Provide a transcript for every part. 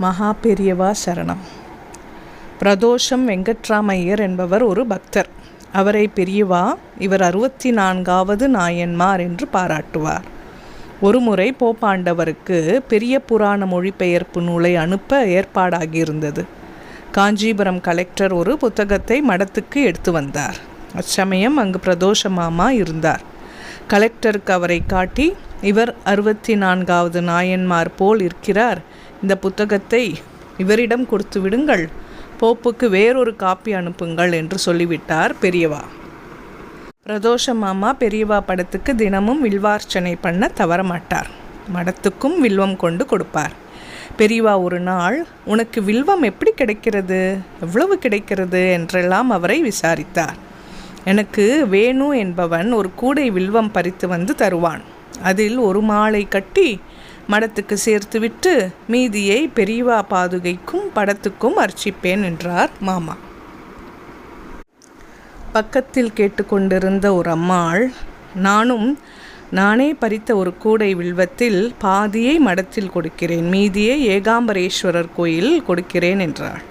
மகா பெரியவா சரணம். பிரதோஷம் வெங்கட்ராமையர் என்பவர் ஒரு பக்தர். அவரை பெரியவா இவர் அறுபத்தி நான்காவது நாயன்மார் என்று பாராட்டுவார். ஒருமுறை போப்பாண்டவருக்கு பெரிய புராண மொழிபெயர்ப்பு நூலை அனுப்ப ஏற்பாடாகியிருந்தது. காஞ்சிபுரம் கலெக்டர் ஒரு புத்தகத்தை மடத்துக்கு எடுத்து வந்தார். அச்சமயம் அங்கு பிரதோஷ மாமா இருந்தார். கலெக்டருக்கு அவரை காட்டி இவர் அறுபத்தி நான்காவது நாயன்மார் போல் இருக்கிறார். இந்த புத்தகத்தை இவரிடம் கொடுத்து விடுங்கள். போப்புக்கு வேறொரு காப்பி அனுப்புங்கள் என்று சொல்லிவிட்டார் பெரியவா. பிரதோஷ மாமா பெரியவா படத்துக்கு தினமும் வில்வார்ச்சனை பண்ண தவறமாட்டார். மடத்துக்கும் வில்வம் கொண்டு கொடுப்பார். பெரியவா ஒரு நாள் உனக்கு வில்வம் எப்படி கிடைக்கிறது? எவ்வளவு கிடைக்கிறது? என்றெல்லாம் அவரை விசாரித்தார். எனக்கு வேணு என்பவன் ஒரு கூடை வில்வம் பறித்து வந்து தருவான். அதில் ஒரு மாலை கட்டி மடத்துக்கு சேர்த்துவிட்டு மீதியை பெரியவா பாதுகைக்கும் படத்துக்கும் அர்ச்சிப்பேன் என்றார் மாமா. பக்கத்தில் கேட்டுக்கொண்டிருந்த ஒரு அம்மாள் நானும் நானே பறித்த ஒரு கூடை வில்வத்தில் பாதியை மடத்தில் கொடுக்கிறேன் மீதியை ஏகாம்பரேஸ்வரர் கோயில் கொடுக்கிறேன் என்றாள்.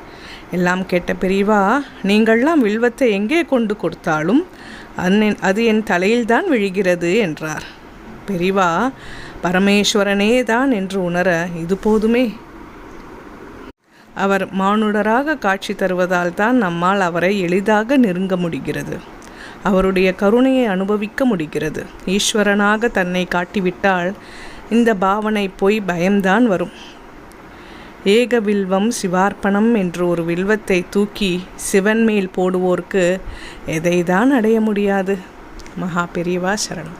எல்லாம் கேட்ட பெரியவா நீங்கள்லாம் வில்வத்தை எங்கே கொண்டு கொடுத்தாலும் அது என் தலையில்தான் விழுகிறது என்றார். பெரிவா பரமேஸ்வரனே தான் என்று உணர இது போதுமே? அவர் மானுடராக காட்சி தருவதால் தான் நம்மால் அவரை எளிதாக நெருங்க முடிகிறது. அவருடைய கருணையை அனுபவிக்க முடிகிறது. ஈஸ்வரனாக தன்னை காட்டிவிட்டால் இந்த பாவனை போய் பயம்தான் வரும். ஏக வில்வம் சிவார்ப்பணம் என்று ஒரு வில்வத்தை தூக்கி சிவன் மேல் போடுவோர்க்கு எதைதான் அடைய முடியாது? மகா பெரியவா சரணம்.